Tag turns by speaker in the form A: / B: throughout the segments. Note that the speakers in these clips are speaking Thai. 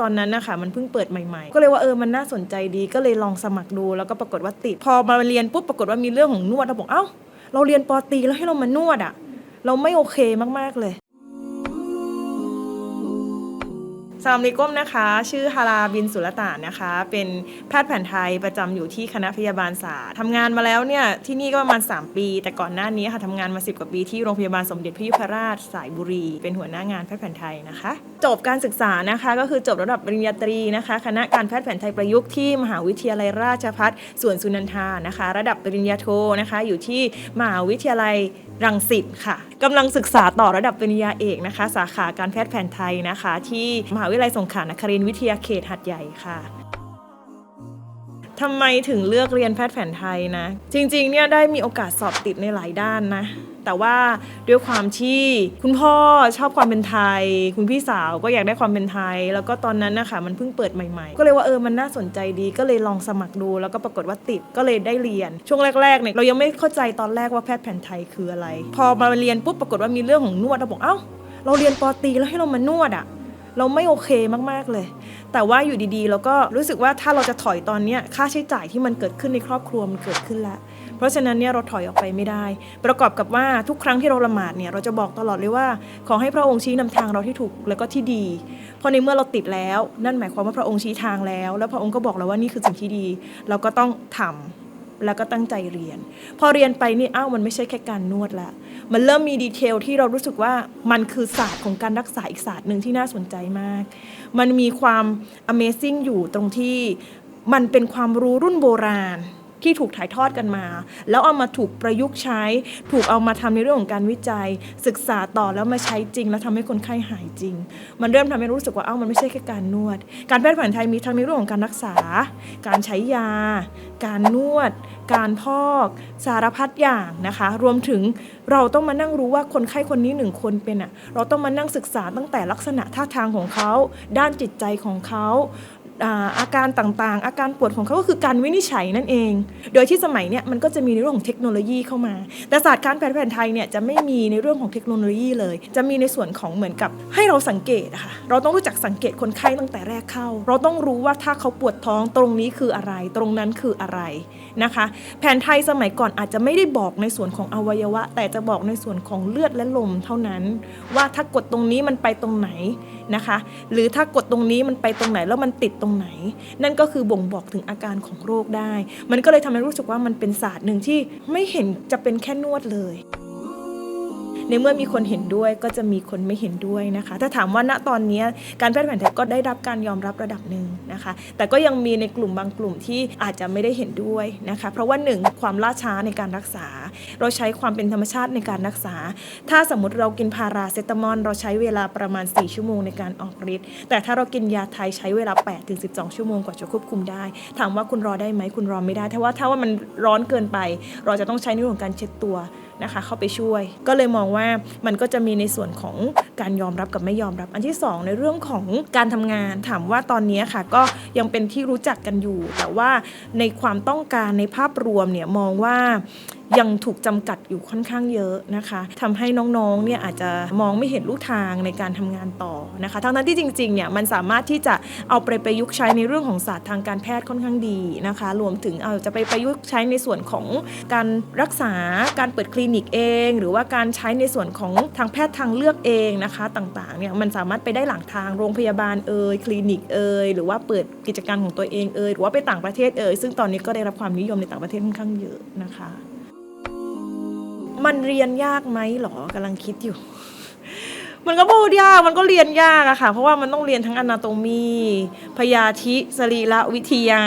A: ตอนนั้นนะคะมันเพิ่งเปิดใหม่ๆ ก็เลยว่าเออมันน่าสนใจดีก็เลยลองสมัครดูแล้วก็ปรากฏว่าติด พอมาเรียนปุ๊บปรากฏว่ามีเรื่องของนวดเราบอกเอ้า เราเรียนปอตีแล้วให้เรามานวดอะเราไม่โอเคมากๆเลยสลามลัยกุมนะคะ ชื่อฮาราบินสุลต่านนะคะ เป็นแพทย์แผนไทยประจำอยู่ที่คณะพยาบาลศาสตร์ทำงานมาแล้วเนี่ยที่นี่ก็ประมาณ 3 ปี แต่ก่อนหน้านี้ค่ะทำงานมา 10 กว่าปีที่โรงพยาบาลสมเด็จพระยุพราชสายบุรี เป็นหัวหน้างานแพทย์แผนไทยนะคะจบการศึกษานะคะก็คือจบระดับปริญญาตรีนะคะ คณะการแพทย์แผนไทยประยุกต์ที่มหาวิทยาลัยราชภัฏสวนสุนันทานะคะ ระดับปริญญาโทนะคะอยู่ที่มหาวิทยาลัยรังสิตค่ะกำลังศึกษาต่อระดับปริญญาเอกนะคะ สาขาการแพทย์แผนไทยนะคะ ที่มหาวิทยาลัยสงขลานครินทร์วิทยาเขตหัดใหญ่ค่ะ ทำไมถึงเลือกเรียนแพทย์แผนไทยนะ จริงๆเนี่ยได้มีโอกาสสอบติดในหลายด้านนะ แต่ว่าด้วยความที่คุณพ่อชอบความเป็นไทย คุณพี่สาวก็อยากได้ความเป็นไทย แล้วก็ตอนนั้นนะคะมันเพิ่งเปิดใหม่ๆ ก็เลยว่าเออมันน่าสนใจดีก็เลยลองสมัครดู แล้วก็ปรากฏว่าติดก็เลยได้เรียน ช่วงแรกๆเนี่ยเรายังไม่เข้าใจตอนแรกว่าแพทย์แผนไทยคืออะไร พอมาเรียนปุ๊บปรากฏว่ามีเรื่องของนวดเราบอกเอ้า เราเรียนปอตีแล้วให้เรามานวดอะเราไม่โอเคมากๆเลย แต่ว่าอยู่ดีๆแล้วก็รู้สึกว่าถ้าเราจะถอยตอนนี้ค่าใช้จ่ายที่มันเกิดขึ้นในครอบครัวมันเกิดขึ้นแล้ว เพราะฉะนั้นเนี่ยเราถอยออกไปไม่ได้ ประกอบกับว่าทุกครั้งที่เราละหมาดเนี่ยเราจะบอกตลอดเลยว่า ขอให้พระองค์ชี้นำทางเราที่ถูกแล้วก็ที่ดี เพราะในเมื่อเราติดแล้ว นั่นหมายความว่าพระองค์ชี้ทางแล้ว แล้วพระองค์ก็บอกเราว่านี่คือสิ่งที่ดี เราก็ต้องทำ แล้วก็ตั้งใจเรียน พอเรียนไปนี่อ้าวมันไม่ใช่แค่การนวดละมันเริ่มมีดีเทลที่เรารู้สึกว่ามันคือศาสตร์ของการรักษาอีกศาสตร์หนึ่งที่น่าสนใจมาก มันมีความ Amazing อยู่ตรงที่มันเป็นความรู้รุ่นโบราณ ที่ถูกถ่ายทอดกันมา แล้วเอามาถูกประยุกต์ใช้ ถูกเอามาทำในเรื่องของการวิจัย ศึกษาต่อแล้วมาใช้จริง แล้วทำให้คนไข้หายจริง มันเริ่มทำให้รู้สึกว่าเอ้ามันไม่ใช่แค่การนวด การแพทย์แผนไทยมีทั้งในเรื่องของการรักษา การใช้ยา การนวด การพอกสารพัดอย่างนะคะ รวมถึงเราต้องมานั่งรู้ว่าคนไข้คนนี้หนึ่งคนเป็นอะเราต้องมานั่งศึกษาตั้งแต่ลักษณะท่าทางของเขา ด้านจิตใจของเขา อาการต่างๆ อาการปวดของเขาก็คือการวินิจฉัยนั่นเอง โดยที่สมัยเนี้ยมันก็จะมีในเรื่องของเทคโนโลยีเข้ามา แต่ศาสตร์การแพทย์แผนไทยเนี่ยจะไม่มีในเรื่องของเทคโนโลยีเลย จะมีในส่วนของเหมือนกับให้เราสังเกตค่ะเราต้องรู้จักสังเกตคนไข้ตั้งแต่แรกเข้า เราต้องรู้ว่าถ้าเขาปวดท้องตรงนี้คืออะไร ตรงนั้นคืออะไรนะคะ แผนไทยสมัยก่อนอาจจะไม่ได้บอกในส่วนของอวัยวะ แต่จะบอกในส่วนของเลือดและลมเท่านั้น ว่าถ้ากดตรงนี้มันไปตรงไหนนะคะ หรือถ้ากดตรงนี้มันไปตรงไหนแล้วมันติดตรงไหน นั่นก็คือบ่งบอกถึงอาการของโรคได้ มันก็เลยทำให้รู้สึกว่ามันเป็นศาสตร์หนึ่งที่ไม่เห็นจะเป็นแค่นวดเลย ในเมื่อมีคนเห็นด้วยก็จะมีคนไม่เห็นด้วยนะคะ ถ้าถามว่าณตอนนี้การแพทย์แผนไทยก็ได้รับการยอมรับระดับหนึ่งนะคะ แต่ก็ยังมีในกลุ่มบางกลุ่มที่อาจจะไม่ได้เห็นด้วยนะคะ เพราะว่าหนึ่งความล่าช้าในการรักษา เราใช้ความเป็นธรรมชาติในการรักษา ถ้าสมมติเรากินพาราเซตามอลเราใช้เวลาประมาณ 4 ชั่วโมงในการออกฤทธิ์แต่ถ้าเรากินยาไทยใช้เวลา8-12 ชั่วโมงกว่าจะควบคุมได้ ถามว่าคุณรอได้ไหมคุณรอไม่ได้ถ้าว่าถ้าว่ามันร้อนเกินไป เราจะต้องใช้ในเรื่องของการเช็ดตัว นะคะ เข้าไปช่วย ก็เลยมองว่ามันก็จะมีในส่วนของการยอมรับกับไม่ยอมรับ อันที่สองในเรื่องของการทำงานถามว่าตอนนี้ค่ะ ก็ยังเป็นที่รู้จักกันอยู่ แต่ว่าในความต้องการในภาพรวมเนี่ยมองว่า ยังถูกจำกัดอยู่ค่อนข้างเยอะนะคะทำให้น้องๆเนี่ยอาจจะมองไม่เห็นลูกทางในการทำงานต่อนะคะทั้งนั้นที่จริงๆเนี่ยมันสามารถที่จะเอาไปประยุกต์ใช้ในเรื่องของศาสตร์ทางการแพทย์ค่อนข้างดีนะคะ รวมถึงเอาจะไปประยุกต์ใช้ในส่วนของการรักษาการเปิดคลินิกเอง หรือว่าการใช้ในส่วนของทางแพทย์ทางเลือกเองนะคะ ต่างๆเนี่ยมันสามารถไปได้หลังทางโรงพยาบาลเอ่ยคลินิกเอ่ยหรือว่าเปิดกิจการของตัวเองเอ่ยหรือว่าไปต่างประเทศเอ่ยซึ่งตอนนี้ก็ได้รับความนิยมในต่างประเทศค่อนข้างเยอะนะคะ มันเรียนยากไหมหรอกำลังคิดอยู่ มันก็พูดยากมันก็เรียนยากอะค่ะ เพราะว่ามันต้องเรียนทั้งอนาโตมี พยาธิสรีระวิทยา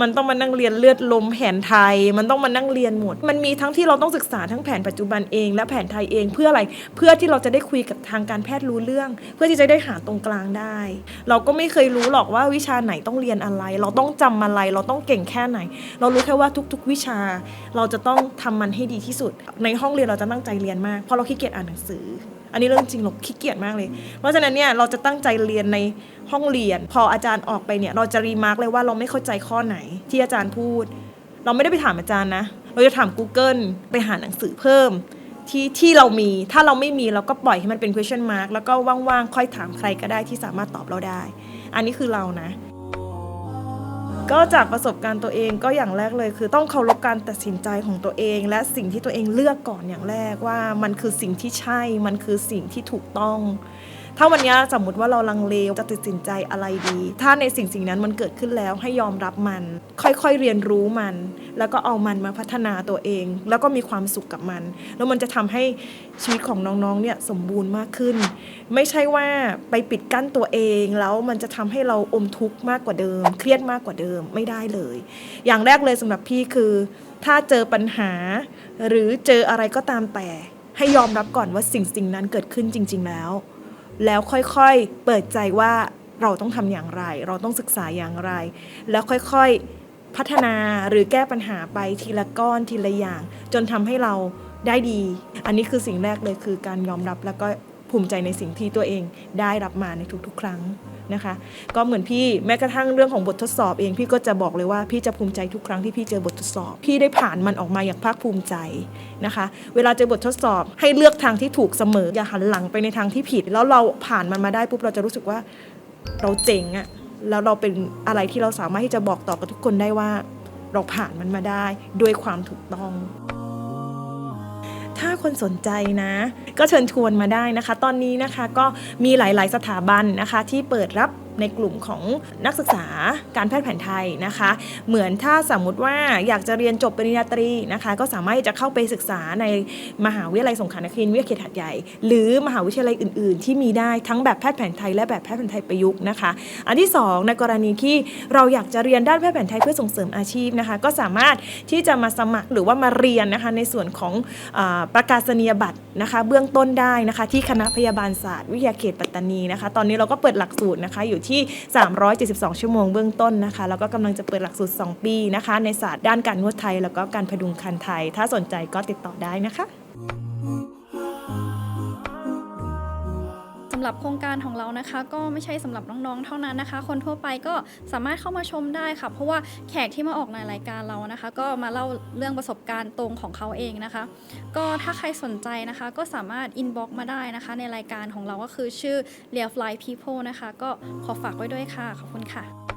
A: มันต้องมานั่งเรียนเลือดลมแผนไทย มันต้องมานั่งเรียนหมด มันมีทั้งที่เราต้องศึกษาทั้งแผนปัจจุบันเอง และแผนไทยเองเพื่ออะไร เพื่อที่เราจะได้คุยกับทางการแพทย์รู้เรื่อง เพื่อที่จะได้หาตรงกลางได้ เราก็ไม่เคยรู้หรอกว่าวิชาไหนต้องเรียนอะไร เราต้องจำอะไร เราต้องเก่งแค่ไหน เรารู้แค่ว่าทุก ๆ วิชา เราจะต้องทำมันให้ดีที่สุด ในห้องเรียนเราจะตั้งใจเรียนมากเพราะเราขี้เกียจอ่านหนังสือ อันนี้เรื่องจริงเราขี้เกียจมากเลย เพราะฉะนั้นเนี่ยเราจะตั้งใจเรียนในห้องเรียน พออาจารย์ออกไปเนี่ยเราจะรีมาร์กเลยว่าเราไม่เข้าใจข้อไหนที่อาจารย์พูด เราไม่ได้ไปถามอาจารย์นะ เราจะถาม Google ไปหาหนังสือเพิ่มที่ที่เรามีถ้าเราไม่มีเราก็ปล่อยให้มันเป็น question mark แล้วก็ว่างๆ ค่อยถามใครก็ได้ที่สามารถตอบเราได้ อันนี้คือเรานะ ก็จากประสบการณ์ตัวเองก็อย่างแรกเลย คือต้องเคารพการตัดสินใจของตัวเอง และสิ่งที่ตัวเองเลือกก่อนอย่างแรกว่ามันคือสิ่งที่ใช่มันคือสิ่งที่ถูกต้อง ถ้าวันนี้สมมติว่าเราลังเลจะตัดสินใจอะไรดี ถ้าในสิ่งสิ่งนั้นมันเกิดขึ้นแล้วให้ยอมรับมัน ค่อยๆเรียนรู้มัน แล้วก็เอามันมาพัฒนาตัวเอง แล้วก็มีความสุขกับมัน แล้วมันจะทำให้ชีวิตของน้องๆเนี่ยสมบูรณ์มากขึ้น ไม่ใช่ว่าไปปิดกั้นตัวเองแล้วมันจะทำให้เราอมทุกข์มากกว่าเดิม เครียดมากกว่าเดิมไม่ได้เลย อย่างแรกเลยสำหรับพี่คือ ถ้าเจอปัญหา หรือเจออะไรก็ตามแต่ให้ยอมรับก่อนว่าสิ่งสิ่งนั้นเกิดขึ้นจริง ๆ แล้ว แล้วค่อยๆ เปิดใจว่าเราต้องทำอย่างไร เราต้องศึกษาอย่างไร แล้วค่อยๆ พัฒนาหรือแก้ปัญหาไปทีละก้อนทีละอย่าง จนทำให้เราได้ดี อันนี้คือสิ่งแรกเลยคือการยอมรับแล้วก็ ภูมิใจในสิ่งที่ตัวเองได้รับมาในทุกๆ ครั้งนะคะ ก็เหมือนพี่แม้กระทั่งเรื่องของบททดสอบเองพี่ก็จะบอกเลยว่าพี่จะภูมิใจทุกครั้งที่พี่เจอบททดสอบ พี่ได้ผ่านมันออกมาอย่างภาคภูมิใจนะคะ เวลาเจอบททดสอบให้เลือกทางที่ถูกเสมออย่าหันหลังไปในทางที่ผิด แล้วเราผ่านมันมาได้ปุ๊บเราจะรู้สึกว่าเราเจ๋งอะแล้วเราเป็นอะไรที่เราสามารถที่จะบอกต่อกับทุกคนได้ว่า เราผ่านมันมาได้ด้วยความถูกต้อง ถ้าคนสนใจนะ ก็เชิญชวนมาได้นะคะ ตอนนี้นะคะก็มีหลาย ๆ สถาบันนะคะที่เปิดรับ ในกลุ่มของนักศึกษาการแพทย์แผนไทยนะคะ เหมือนถ้าสมมุติว่าอยากจะเรียนจบปริญญาตรีนะคะ ก็สามารถจะเข้าไปศึกษาในมหาวิทยาลัยสงขลานครินทร์วิทยาเขตหัดใหญ่ หรือมหาวิทยาลัยอื่น ๆ ที่มีได้ทั้งแบบแพทย์แผนไทยและแบบแพทย์แผนไทยประยุกต์นะคะ อันที่สองในกรณีที่เราอยากจะเรียนด้านแพทย์แผนไทยเพื่อส่งเสริมอาชีพนะคะ ก็สามารถที่จะมาสมัครหรือว่ามาเรียนนะคะในส่วนของอประกาศนียบัตรนะคะเบื้องต้นได้นะคะที่คณะพยาบาลศาสตร์วิทยาเขตปัตตานีนะคะ ตอนนี้เราก็เปิดหลักสูตรนะคะอยู่ที่ที่ 372 ชั่วโมงเบื้องต้นนะคะ แล้วก็กำลังจะเปิดหลักสูตร 2 ปีนะคะ ในศาสตร์ด้านการนวดไทย แล้วก็การพดุงคันไทย ถ้าสนใจก็ติดต่อได้นะคะำ
B: หรับโครงการของเรานะคะ ก็ไม่ใช่สำหรับน้องๆ เท่านั้นนะคะ คนทั่วไปก็สามารถเข้ามาชมได้ค่ะ เพราะว่าแขกที่มาออกในรายการเรานะคะ ก็มาเล่าเรื่องประสบการณ์ตรงของเขาเองนะคะ ก็ถ้าใครสนใจนะคะ ก็สามารถอินบ็อกมาได้นะคะ ในรายการของเราก็คือชื่อ Real Fly People นะคะ ก็ขอฝากไว้ด้วยค่ะ ขอบคุณค่ะ